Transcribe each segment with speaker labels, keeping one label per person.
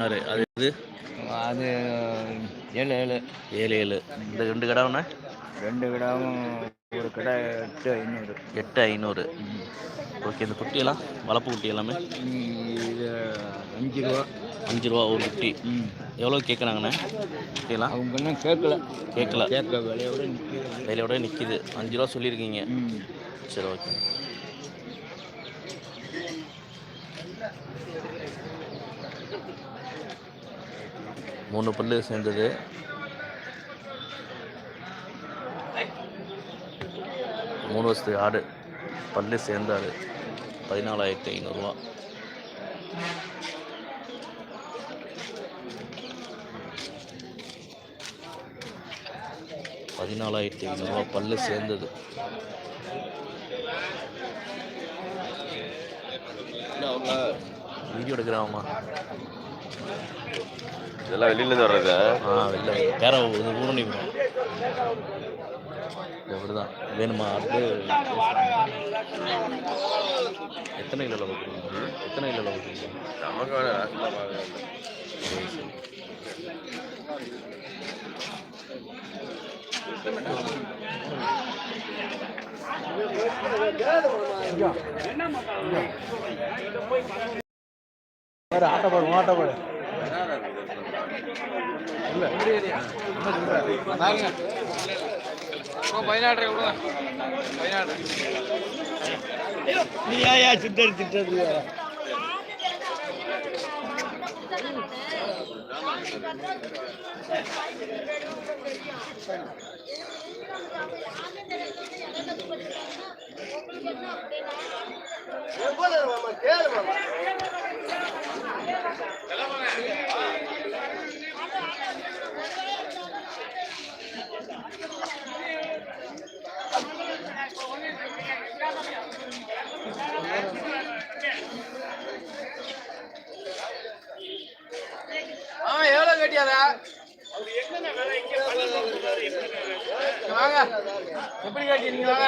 Speaker 1: ஆறு அது இது
Speaker 2: அது ஏழு ஏழு.
Speaker 1: ஏழு ஏழு. இந்த ரெண்டு கடாவுண்ணே
Speaker 2: ரெண்டு கிடாவும் ஒரு கிடா எட்டு ஐநூறு.
Speaker 1: எட்டு ஐநூறு. ஓகே இந்த குட்டியெல்லாம் வளர்ப்பு குட்டி எல்லாமே?
Speaker 2: இது அஞ்சு ரூபா.
Speaker 1: அஞ்சு ரூபா ஒரு குட்டி.
Speaker 2: ம்.
Speaker 1: எவ்வளோ கேட்குறாங்கண்ணே? குட்டியெல்லாம்?
Speaker 2: அவங்க இன்னும் கேட்கல.
Speaker 1: கேட்கல.
Speaker 2: கேட்க விலையோட நிற்கிறது
Speaker 1: கையிலோட நிற்கிது அஞ்சு ரூபா சொல்லியிருக்கீங்க.
Speaker 2: ம்.
Speaker 1: சரி ஓகே. மூணு பல்லு சேர்ந்தது. மூணு வருஷத்து ஆடு பல்லு சேர்ந்த ஆடு பதினாலாயிரத்தி ஐநூறுரூவா பதினாலாயிரத்தி ஐநூறுரூவா பல்லு சேர்ந்தது. வீடியோ எடுக்கிறாங்கம்மா
Speaker 3: இதெல்லாம் வெளியிலேருந்து வர்றதா?
Speaker 1: ஆ வெளில வேற இது ஊரணி அப்படிதான் வேணுமா? அடுத்து எத்தனை கிலோ கொடுக்குறீங்க எத்தனை கிலோ கொடுக்குறீங்க
Speaker 3: நமக்கு வேணும்
Speaker 1: சரி சரி
Speaker 2: ஆட்டோ போடு ஆட்டோ போடு நீ
Speaker 4: எவ்வளவு கட்டியாதா? வாங்க. எப்படி கட்டி வாங்க.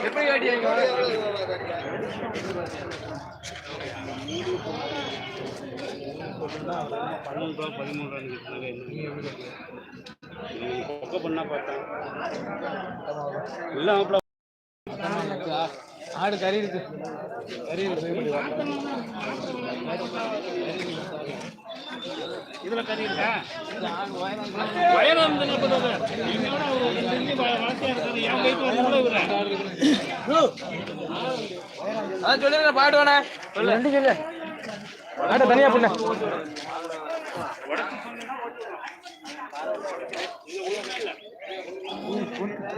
Speaker 4: எப்படி கட்டி நீங்க
Speaker 5: ரூபா பதிமூணு ரூபா சொன்னாங்க பண்ணா பார்த்தேன் எல்லாம் அப்படி
Speaker 4: ஆடு கறி இருக்கு. கறி
Speaker 5: இதுல கறி இருக்கா? வயரம் வந்து நாற்பது நீங்க கூட ஒரு தெரிஞ்சு வ- வளர்த்தியா இருக்காது என் கைக்கு வந்து கூட விடுறேன்
Speaker 4: அதான் சொல்லுங்க பாட்டு வேணா. சொல்லு. சொல்லு. ஆட்டை தனியா பண்ண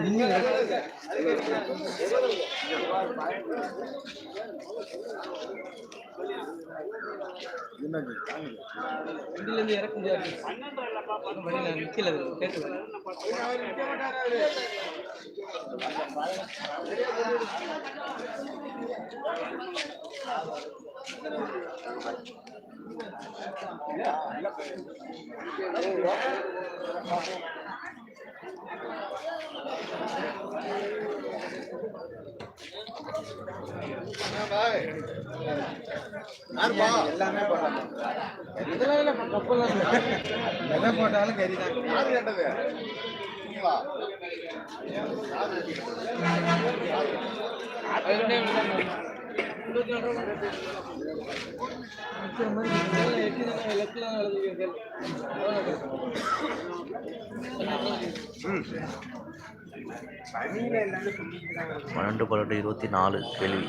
Speaker 4: வண்டியில இருந்து இறக்க முடியாது வண்டியில நிக்கல இதெல்லாம் எதை போட்டாலும் கறி தான்
Speaker 1: பன்னெண்டு பன்னெண்டு இருபத்தி நாலு கேள்வி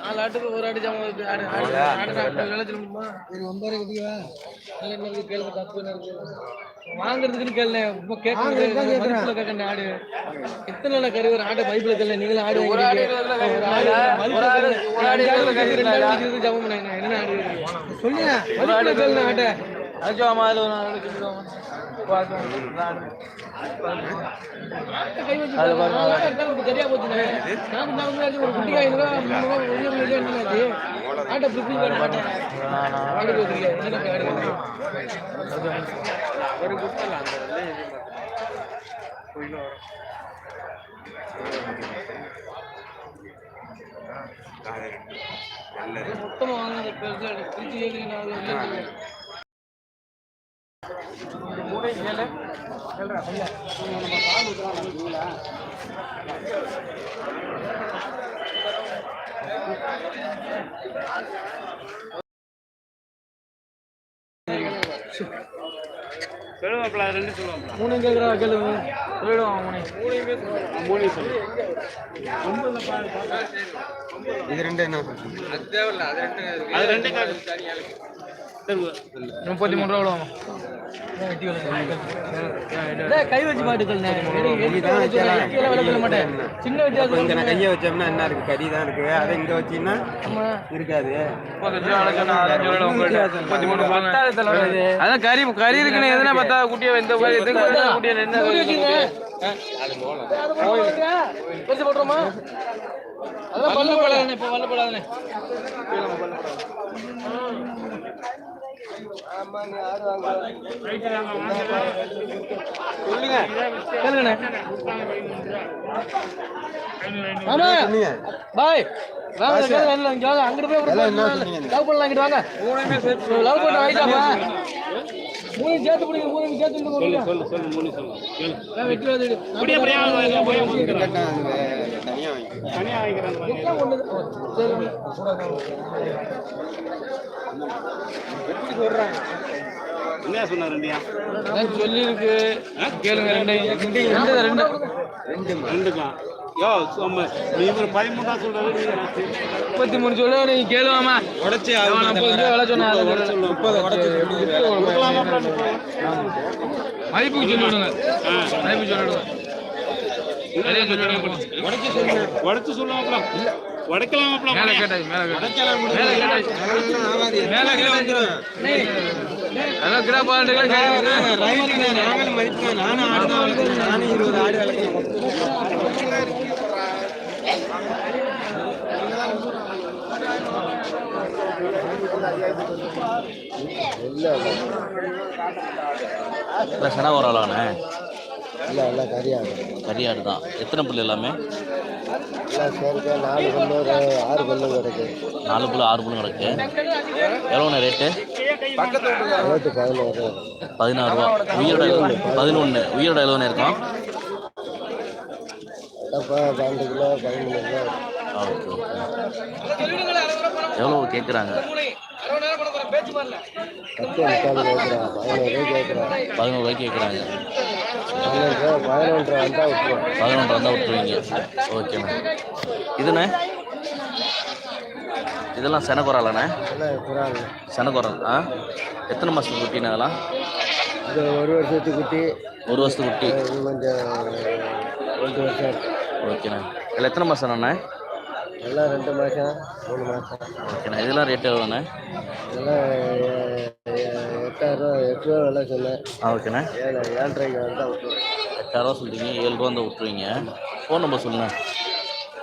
Speaker 4: நாலு ஆட்டுக்கு ஒரு ஆட்டு ஜாமான் இருக்கு ஆடு ஆடு ஆடு சாப்பிட்டு வேலை செய்ய ஒன்பது குட்டிவா தப்பு இருக்கு வாங்குறதுக்குன்னு கேள்வி கேட்கறது மதிப்புல கேட்கணும் ஆடு. எத்தனை நாள் கறி ஒரு ஆட்டை பைப்பில் கேள்வி நீங்களும் ஆடு ஒரு ஆடு பண்ணாங்க என்ன ஆடு? சொல்லுங்க. ஆட்டை. அஜாமா அதில் ஒரு நான் நான் ஒரு
Speaker 2: குத்தல அந்த வந்து இது போயில
Speaker 4: மொத்தமா வாங்குறது பெருசா இருக்கு. பிரிச்சு வந்து
Speaker 5: சொல்லுவாப்ல ரெண்டு சொல்லுவாப்ல.
Speaker 4: மூணு கேக்குறா கேளுங்க சொல்லிடுவான் மூணு
Speaker 5: மூணு சொல்லு.
Speaker 2: இது ரெண்டு என்ன
Speaker 5: அது ரெண்டு காசு
Speaker 4: முப்பத்தி மூணு ரூபா கை வச்சு மாட்டேன். சின்ன வித்தியாசம்
Speaker 2: இங்க கையை வச்சோம்னா என்ன இருக்கு? கறி தான் இருக்கு. அதை இங்க வச்சீங்கன்னா இருக்காது.
Speaker 4: அதான் கறி கறி இருக்குன்னு எதுனா பார்த்தா குட்டியை இந்த குட்டியை என்ன பெருசு போட்டுருமா? அதெல்லாம் பல்லு போடாதே இப்போ பல்லு போடாதே கேளுங்கண்ணே ஆமா பாய் வாங்க கேளுங்க அங்கிட்டு போய் லவ் பண்ணலாம் இங்கிட்டு வாங்க லவ் பண்ண வாங்கிட்டாப்பா மூணு சேர்த்து பிடிங்க மூணு சேர்த்து சொல்லு
Speaker 5: சொல்லு சொல்லு மூணு சொல்லு
Speaker 4: வெட்டி வந்து
Speaker 5: அப்படியே அப்படியே வாங்கிக்கிறேன்.
Speaker 2: தனியா
Speaker 5: என்ன சொன்னார் ரெண்டியா?
Speaker 4: சொல்லி இருக்கு கேளுங்க ரெண்டு. ரெண்டு ரெண்டு
Speaker 5: யோ சும்மா நீ ஒரு பதிமூணா சொல்றது நீ
Speaker 4: முப்பத்தி மூணு சொல்ல நீங்க கேளுவாமா
Speaker 2: உடச்சி
Speaker 4: விலை சொன்னா
Speaker 2: முப்பது
Speaker 4: மதிப்புக்கு சொல்லிவிடுங்க. மதிப்பு சொல்லிவிடுங்க.
Speaker 5: உடச்சு உடைக்கலாமாப்ல
Speaker 4: மேல மேல மேல கேட்டாச்சு. மேல கேட்டாச்சு அதான் கிடா பாட்டு
Speaker 2: நாங்களும் மதிப்பு நானும் ஆடு தான் நானும் இருபது ஆடு வளர்க்குறேன்.
Speaker 1: இல்லை சென
Speaker 2: இல்லை இல்லை கறியாடு
Speaker 1: கரியாடு தான். எத்தனை புல் எல்லாமே?
Speaker 2: எல்லாம் சேர்க்க நாலு பல்லு ஒரு ஆறு பல்லு கிடக்கு.
Speaker 1: நாலு புல் ஆறு புல் கிடக்கு. எவ்வளோண்ணே ரேட்டு?
Speaker 2: ரேட்டு பதினோரு
Speaker 1: பதினாறு ரூபா. உயிரோட பதினொன்று உயிரோட எவ்வளோண்ணே இருக்கும்?
Speaker 2: அப்போ பன்னெண்டு கிலோ பதிமூணு கிலோ.
Speaker 1: எவ்வளோ கேட்குறாங்க
Speaker 2: பத்து முக்கால் கேட்குறான் பதினோரு கேட்குறான்
Speaker 1: பதினோரு ரூபாய்க்கு கேட்குறாங்க
Speaker 2: பதினொன்று பதினொன்று வந்தால் விட்டுருவோம்
Speaker 1: பதினொன்று வந்தால் விட்டுருவீங்க ஓகேண்ணே இதுண்ணே? இதெல்லாம்
Speaker 2: குறாங்க
Speaker 1: செனக்குறல் ஆ? எத்தனை மாதத்துக்கு குட்டிண்ணே அதெல்லாம்
Speaker 2: ஒரு வருஷத்துக்கு குட்டி.
Speaker 1: ஒரு வருஷத்துக்கு குட்டி
Speaker 2: கொஞ்சம்.
Speaker 1: ஓகேண்ணே. இதில் எத்தனை மாதம் அண்ணே?
Speaker 2: எல்லாம் ரெண்டு மாதம் மூணு மாதம்
Speaker 1: ஓகேண்ணே இதெல்லாம் ரேட் எவ்வளோண்ணே?
Speaker 2: இதெல்லாம் எட்டாயிரம் எட்டு ரூபா விலை சொன்னேன்.
Speaker 1: ஆ ஓகேண்ணே.
Speaker 2: ஏழு ஏழரைக்கு வந்தால் விட்டுருவோம்
Speaker 1: எட்டாயிரரூவா சொல்கிறீங்க ஏழு ரூபா வந்து விட்டுருவீங்க. ஃபோன் நம்பர் சொல்லுங்கள்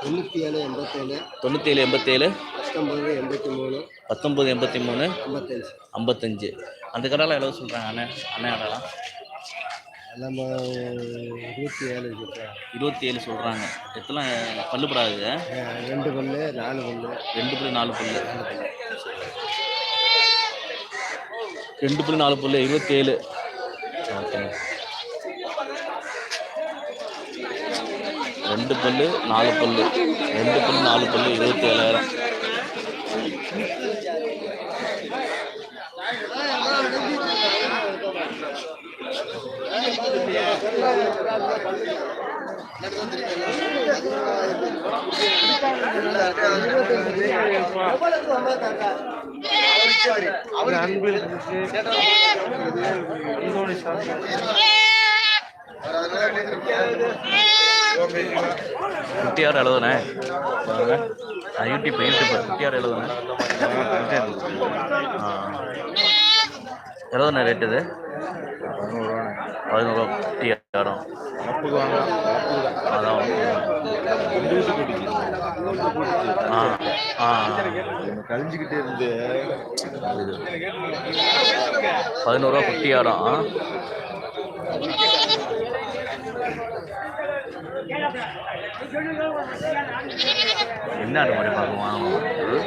Speaker 2: தொண்ணூற்றி ஏழு எண்பத்தேழு.
Speaker 1: தொண்ணூற்றேழு எண்பத்தேழு.
Speaker 2: பத்தொம்பது எண்பத்தி மூணு
Speaker 1: பத்தொம்பது எண்பத்தி மூணு
Speaker 2: ஐம்பத்தஞ்சு.
Speaker 1: ஐம்பத்தஞ்சு. அந்த கடையில் எவ்வளோ சொல்கிறாங்க அண்ணே? அண்ணன் கடைலாம்
Speaker 2: எல்லாம் இருபத்தி ஏழு சொல்கிறேன்
Speaker 1: இருபத்தி ஏழு சொல்கிறாங்க எத்தனை பல்லுப்படாது
Speaker 2: ரெண்டு பல்லு நாலு பல்லு.
Speaker 1: ரெண்டு புள்ளி நாலு புள்ளி ரெண்டு புள்ளி நாலு புள்ளி இருபத்தேழு. ஓகே ரெண்டு பல்லு நாலு பல்லு. ரெண்டு பல்லு நாலு பல்லு இருபத்தி ஏழாயிரம் குட்டியார் எழுதுனே. யூடியூப் யூடியூப் குட்டியார் எழுதுனே. ஆ. ரேட்டு ரேட் இது?
Speaker 2: பதினோரு ரூபா
Speaker 1: குட்டியார். ரூபா இடம் அதான். ஆ ஆ.
Speaker 3: கழிஞ்சுக்கிட்டே இருந்து
Speaker 1: இது பதினோரு ரூபா குட்டி இடம் ஆ என்ன மாதிரி பார்க்குவான்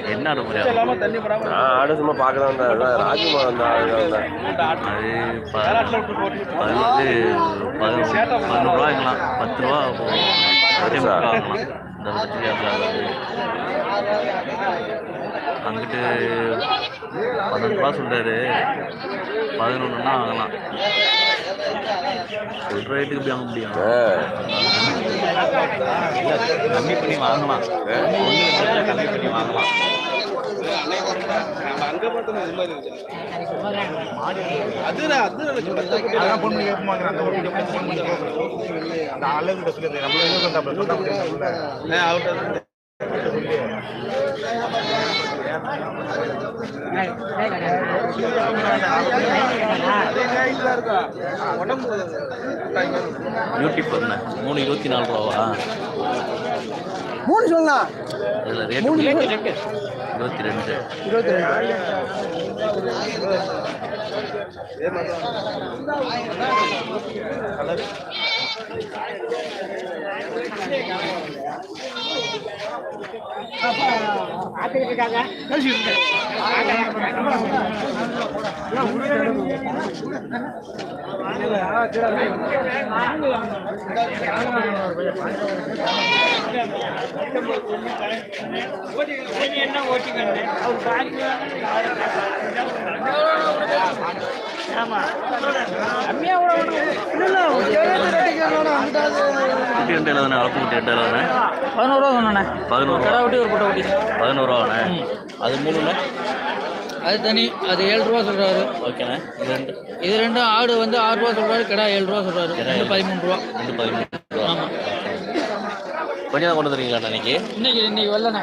Speaker 1: என்ன மாதிரி
Speaker 3: நான் ஆடு சும்மா பார்க்க தான் ராஜ்குமார்
Speaker 1: அது ப- பதினஞ்சு பதினோரு ரூபாய்ங்களாம் பத்து ரூபா. அங்கிட்டு பன்னெண்டு ரூபா சொல்றாரு. பதினொன்றுனா வாங்கலாம் ரேட்டுக்கு எப்படி வாங்க முடியும். கம்மி பண்ணி வாங்கலாம். கம்மி பண்ணி வாங்கலாம்.
Speaker 6: அதான் பொண்ணு கேட்பாங்க அந்த ஒரு அந்த ஆளுகிட்ட சொல்லி. நம்ம எதுவும் நம்ம சொல்ல முடியாது
Speaker 1: யூடியூப் என்ன மூணு இருபத்தி நாலு ரூபாவா
Speaker 5: மூணு சொல்லலாம்
Speaker 1: இதில் ரேட்டு குட்டி ரெண்டு எழுதுனே அளப்பு குட்டி ரெண்டு எழுதுனே
Speaker 7: பதினோரு ரூபா
Speaker 1: பதினோரு.
Speaker 7: கடா விட்டு ஒரு பொட்டை குட்டி.
Speaker 1: பதினோரு ரூபாண்ணே அது மூணுண்ணே
Speaker 7: அது தனி அது ஏழு ரூபா சொல்றாரு.
Speaker 1: ஓகேண்ணே. இது ரெண்டு.
Speaker 7: இது ரெண்டும் ஆடு வந்து ஆறு ரூபா சொல்றாரு கடா ஏழு ரூபா ரெண்டு
Speaker 1: ஏழு.
Speaker 7: பதிமூணு ரூபா.
Speaker 1: ரெண்டு பதிமூணு ரூபா.
Speaker 7: ஆமா.
Speaker 1: கொஞ்சம் கொண்டு வந்துருக்கீங்களா இன்னைக்கு?
Speaker 7: இன்னைக்கு இன்னைக்கு வரலண்ணே.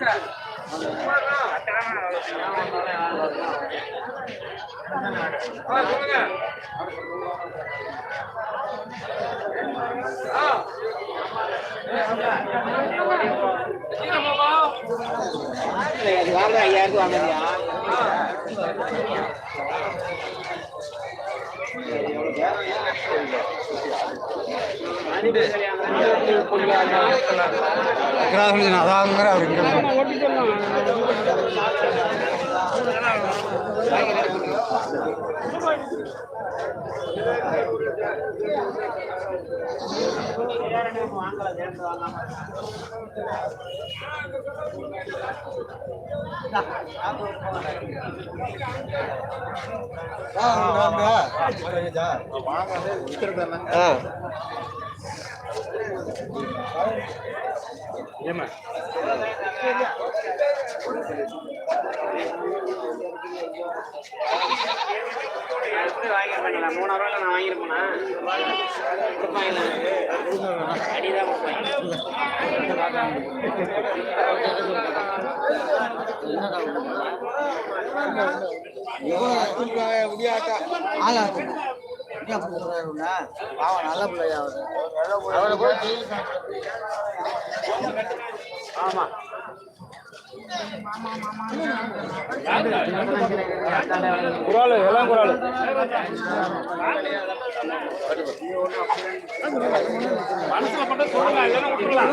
Speaker 7: நல்லா வாங்க ஐயாயிரத்து வாங்கலையா எவ்வளோ அதாங்கிற அவர் வாங்க. இவ்வளோதான்
Speaker 1: வரல.
Speaker 7: வந்து இன்னைக்கு
Speaker 1: சரி ஓகே
Speaker 8: அதெல்லாம் குட்டி வந்தாச்சு அது எல்லாத்துக்கும் குட்டி இருக்கு குட்டினா வந்தாச்சு
Speaker 5: அதாங்கிற அவர். இங்கே
Speaker 6: குரால் எல்லாம் குரால்.
Speaker 5: மனசுல பட்ட சொல்லலாம் இல்லைன்னா விட்டுறலாம்.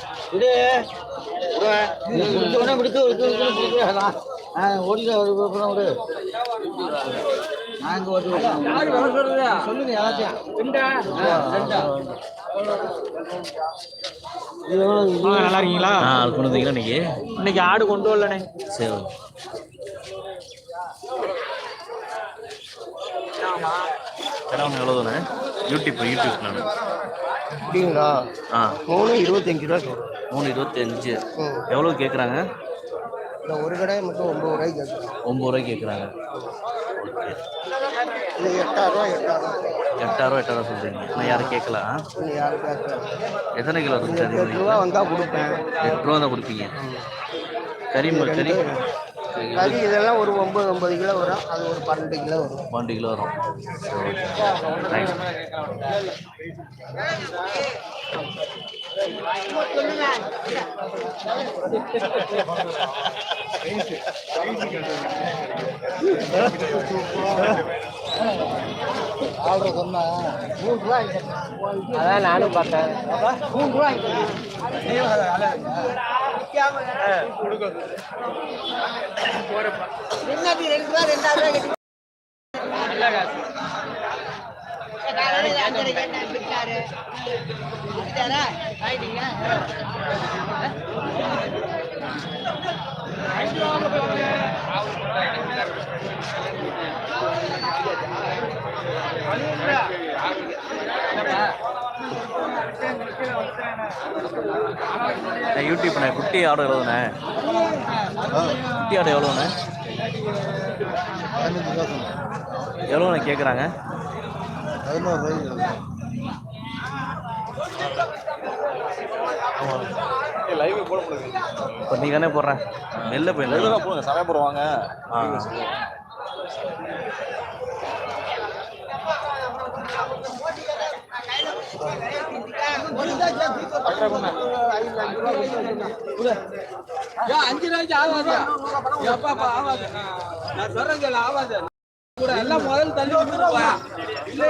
Speaker 5: வாங்க
Speaker 4: மூணையுமே வச்சுக்கலாம் மூணையுமே சொல்லுங்க நல்லா இருக்கீங்களா?
Speaker 1: கொண்டு வந்தீங்களா இன்னைக்கு?
Speaker 4: இன்னைக்கு ஆடு கொண்டு வரலனே
Speaker 1: சரி. கடவுள் எவ்வளோதானே யூடியூப் யூடியூப் நான்.
Speaker 2: அப்படிங்களா?
Speaker 1: ஆ.
Speaker 2: மூணு இருபத்தஞ்சு ரூபா சொல்கிறேன்
Speaker 1: மூணு இருபத்தஞ்சு எவ்வளோ கேட்குறாங்க
Speaker 2: இந்த ஒரு கடை மட்டும் ஒம்பது ரூபாய்க்கு கேட்குறேன்
Speaker 1: ஒம்பது ரூபாய்க்கு கேட்குறாங்க ஓகே
Speaker 2: இது எட்டாயிரம் எட்டாயிரம்
Speaker 1: எட்டாயிரம் எட்டாயிரம் சொல்கிறீங்க நான் யாரும் கேட்கல ஆ?
Speaker 2: இன்னும் யாரும் கேட்கல
Speaker 1: எத்தனை கிலோ இருக்கு கறி
Speaker 2: எட்டு ரூபா வந்தால் கொடுப்பேன்.
Speaker 1: எட்டு ரூபா தான் கொடுப்பீங்க. கறி கறி
Speaker 2: கறி இதெல்லாம் ஒரு ஒம்பது ஒம்பது கிலோ வரும். அது ஒரு பன்னெண்டு கிலோ வரும்.
Speaker 1: பன்னெண்டு கிலோ வரும். சரி ஓகே. தேங்க்ஸ்
Speaker 2: ஆர்டர் சொன்னா மூணு ரூபாய் அதான் நானும் பார்த்தேன் மூணு ரூபாய் ரெண்டாயிரத்தி ரெண்டு ரூபா ரெண்டாயிரம் ரூபாய்
Speaker 1: நான் யூடியூப்ண்ணே குட்டி ஆடு எவ்வளோண்ணே குட்டி ஆடு எவ்வளோண்ணே எவ்வளோண்ணே கேட்குறாங்க
Speaker 2: பதினோரு ரூபாய்
Speaker 1: இப்போ நீ தானே போடுறேன் வெளில போயிருந்தேன்
Speaker 3: போடுங்க சமயம் போடுவாங்க.
Speaker 4: அஞ்சு ரூபாய்க்கு ஆகாது? நான் சொல்றேன் ஆகாது. கூட எல்லாம் முதல்ல தள்ளி விட்டுருப்பா. இல்லை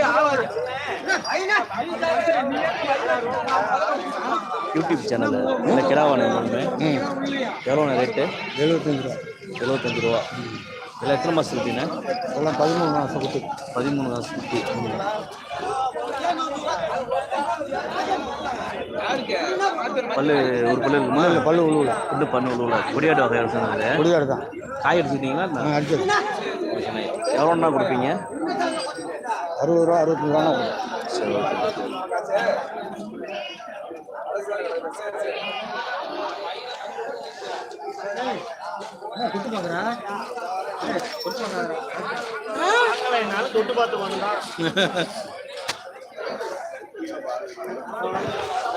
Speaker 1: யூடியூப் சேனல் இந்த கிடாவானே ஒன்று எவ்வளோண்ணே ரேட்டு
Speaker 2: எழுபத்தஞ்சு ரூபா.
Speaker 1: எழுபத்தஞ்சு ரூபா. இதில் எத்தனை மாதம் இருக்குண்ணே
Speaker 2: எல்லாம் பதிமூணு மாதம் குட்டி
Speaker 1: பதிமூணு மாதம் குட்டி பல்லு ஒரு பல்லு இருக்குமா?
Speaker 2: பல்லு உழுவுல.
Speaker 1: இன்னும் பண்ணு உள்ள கொடியாட்டு வகை சொன்னது
Speaker 2: குடியாடு தான்.
Speaker 1: காய் எடுத்துக்கிட்டீங்களா?
Speaker 2: அடிச்சது.
Speaker 1: எவ்வளோண்ணா கொடுப்பீங்க?
Speaker 2: அறுபது ரூபா அறுபத்தஞ்சு ரூபா
Speaker 1: சரி ஓகே.
Speaker 5: தொட்டு பார்த்து பண்ணுங்க